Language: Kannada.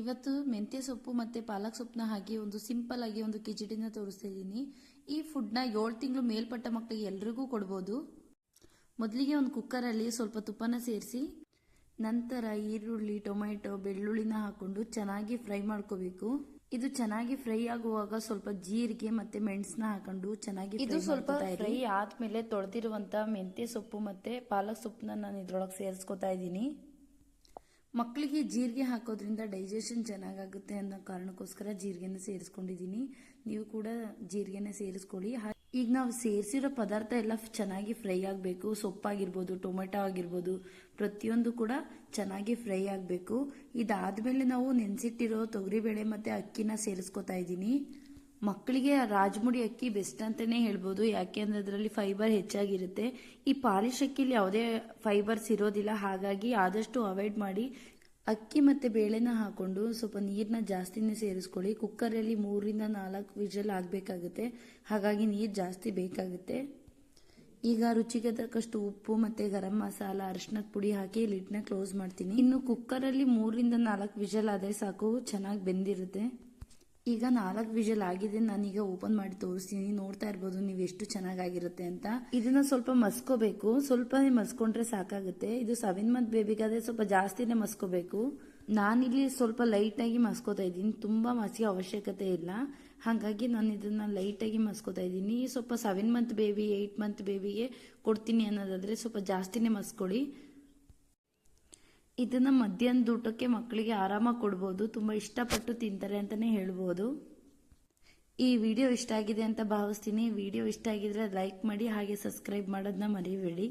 ಇವತ್ತು ಮೆಂತ್ಯ ಸೊಪ್ಪು ಮತ್ತು ಪಾಲಕ್ ಸೊಪ್ಪನ್ನ ಹಾಕಿ ಒಂದು ಸಿಂಪಲ್ ಆಗಿ ಒಂದು ಕಿಚಡಿನ ತೋರಿಸ್ತಾ ಇದ್ದೀನಿ. ಈ ಫುಡ್ನ ಏಳು ತಿಂಗಳು ಮೇಲ್ಪಟ್ಟ ಮಕ್ಕಳಿಗೆ ಎಲ್ರಿಗೂ ಕೊಡ್ಬೋದು. ಮೊದಲಿಗೆ ಒಂದು ಕುಕ್ಕರಲ್ಲಿ ಸ್ವಲ್ಪ ತುಪ್ಪನ ಸೇರಿಸಿ ನಂತರ ಈರುಳ್ಳಿ ಟೊಮೆಟೊ ಬೆಳ್ಳುಳ್ಳಿನ ಹಾಕೊಂಡು ಚೆನ್ನಾಗಿ ಫ್ರೈ ಮಾಡ್ಕೋಬೇಕು. ಇದು ಚೆನ್ನಾಗಿ ಫ್ರೈ ಆಗುವಾಗ ಸ್ವಲ್ಪ ಜೀರಿಗೆ ಮತ್ತೆ ಮೆಣಸನ್ನ ಹಾಕೊಂಡು ಚೆನ್ನಾಗಿ ಇದು ಸ್ವಲ್ಪ ಫ್ರೈ ಆದ್ಮೇಲೆ ತೊಳೆದಿರುವಂತ ಮೆಂತ್ಯ ಸೊಪ್ಪು ಮತ್ತೆ ಪಾಲಕ್ ಸೊಪ್ಪನ್ನ ನಾನು ಇದ್ರೊಳಗೆ ಸೇರಿಸ್ಕೊತಾ ಇದ್ದೀನಿ. ಮಕ್ಕಳಿಗೆ ಜೀರಿಗೆ ಹಾಕೋದ್ರಿಂದ ಡೈಜೆಷನ್ ಚೆನ್ನಾಗಾಗುತ್ತೆ ಅನ್ನೋ ಕಾರಣಕ್ಕೋಸ್ಕರ ಜೀರಿಗೆನ ಸೇರಿಸ್ಕೊಂಡಿದ್ದೀನಿ. ನೀವು ಕೂಡ ಜೀರಿಗೆನ ಸೇರಿಸ್ಕೊಳ್ಳಿ. ಈಗ ನಾವು ಸೇರಿಸಿರೋ ಪದಾರ್ಥ ಎಲ್ಲ ಚೆನ್ನಾಗಿ ಫ್ರೈ ಆಗಬೇಕು. ಸೊಪ್ಪಾಗಿರ್ಬೋದು, ಟೊಮೆಟೊ ಆಗಿರ್ಬೋದು, ಪ್ರತಿಯೊಂದು ಕೂಡ ಚೆನ್ನಾಗಿ ಫ್ರೈ ಆಗಬೇಕು. ಇದಾದಮೇಲೆ ನಾವು ನೆನೆಸಿಟ್ಟಿರೋ ತೊಗರಿಬೇಳೆ ಮತ್ತು ಅಕ್ಕಿನ ಸೇರಿಸ್ಕೊತಾ ಇದ್ದೀನಿ. ಮಕ್ಕಳಿಗೆ ರಾಜಮುಡಿ ಅಕ್ಕಿ ಬೆಸ್ಟ್ ಅಂತಲೇ ಹೇಳ್ಬೋದು. ಯಾಕೆ ಅಂದರೆ ಅದರಲ್ಲಿ ಫೈಬರ್ ಹೆಚ್ಚಾಗಿರುತ್ತೆ. ಈ ಪಾಲಿಶ್ ಅಕ್ಕಿಲಿ ಯಾವುದೇ ಫೈಬರ್ಸ್ ಇರೋದಿಲ್ಲ. ಹಾಗಾಗಿ ಆದಷ್ಟು ಅವಾಯ್ಡ್ ಮಾಡಿ ಅಕ್ಕಿ ಮತ್ತು ಬೇಳೆನ ಹಾಕ್ಕೊಂಡು ಸ್ವಲ್ಪ ನೀರನ್ನ ಜಾಸ್ತಿನೇ ಸೇರಿಸ್ಕೊಳ್ಳಿ. ಕುಕ್ಕರಲ್ಲಿ ಮೂರಿಂದ ನಾಲ್ಕು ವಿಜಲ್ ಆಗಬೇಕಾಗುತ್ತೆ. ಹಾಗಾಗಿ ನೀರು ಜಾಸ್ತಿ ಬೇಕಾಗುತ್ತೆ. ಈಗ ರುಚಿಗೆ ತಕ್ಕಷ್ಟು ಉಪ್ಪು ಮತ್ತು ಗರಂ ಮಸಾಲ ಅರಿಶಿನದ ಪುಡಿ ಹಾಕಿ ಲಿಡ್ನ ಕ್ಲೋಸ್ ಮಾಡ್ತೀನಿ. ಇನ್ನು ಕುಕ್ಕರಲ್ಲಿ ಮೂರರಿಂದ ನಾಲ್ಕು ವಿಜಲ್ ಆದರೆ ಸಾಕು. ಚೆನ್ನಾಗಿ ಬೆಂದಿರುತ್ತೆ. ಈಗ ನಾಲ್ಕು ವಿಜಲ್ ಆಗಿದೆ ನಾನೀಗ ಓಪನ್ ಮಾಡಿ ತೋರಿಸ್ತೀನಿ. ನೋಡ್ತಾ ಇರ್ಬೋದು, ನೀವು ಎಷ್ಟು ಚೆನ್ನಾಗಿರುತ್ತೆ ಅಂತ. ಇದನ್ನ ಸ್ವಲ್ಪ ಮಸ್ಕೋಬೇಕು. ಸ್ವಲ್ಪ ಮಸ್ಕೊಂಡ್ರೆ ಸಾಕಾಗುತ್ತೆ. ಇದು ಸೆವೆನ್ ಮಂತ್ ಬೇಬಿಗಾದ್ರೆ ಸ್ವಲ್ಪ ಜಾಸ್ತಿನೇ ಮಸ್ಕೋಬೇಕು. ನಾನಿಲ್ಲಿ ಸ್ವಲ್ಪ ಲೈಟಾಗಿ ಮಸ್ಕೋತಾ ಇದ್ದೀನಿ. ತುಂಬ ಮಸಿಗೆ ಅವಶ್ಯಕತೆ ಇಲ್ಲ. ಹಾಗಾಗಿ ನಾನು ಇದನ್ನ ಲೈಟಾಗಿ ಮಸ್ಕೋತಾ ಇದ್ದೀನಿ. ಸ್ವಲ್ಪ seven month baby eight month ಬೇಬಿಗೆ ಕೊಡ್ತೀನಿ ಅನ್ನೋದಾದ್ರೆ ಸ್ವಲ್ಪ ಜಾಸ್ತಿನೇ ಮಸ್ಕೊಳ್ಳಿ ಇದನ್ನ ಮಧ್ಯಾಹ್ನದ ಊಟಕ್ಕೆ ಮಕ್ಕಳಿಗೆ ಆರಾಮಾಗಿ ಕೊಡ್ಬೋದು, ತುಂಬ ಇಷ್ಟಪಟ್ಟು ತಿಂತಾರೆ ಅಂತಲೇ ಹೇಳ್ಬೋದು. ಈ ವಿಡಿಯೋ ಇಷ್ಟ ಆಗಿದೆ ಅಂತ ಭಾವಿಸ್ತೀನಿ. ವಿಡಿಯೋ ಇಷ್ಟ ಆಗಿದ್ರೆ ಲೈಕ್ ಮಾಡಿ ಹಾಗೆ ಸಬ್ಸ್ಕ್ರೈಬ್ ಮಾಡೋದನ್ನ ಮರಿಬೇಡಿ.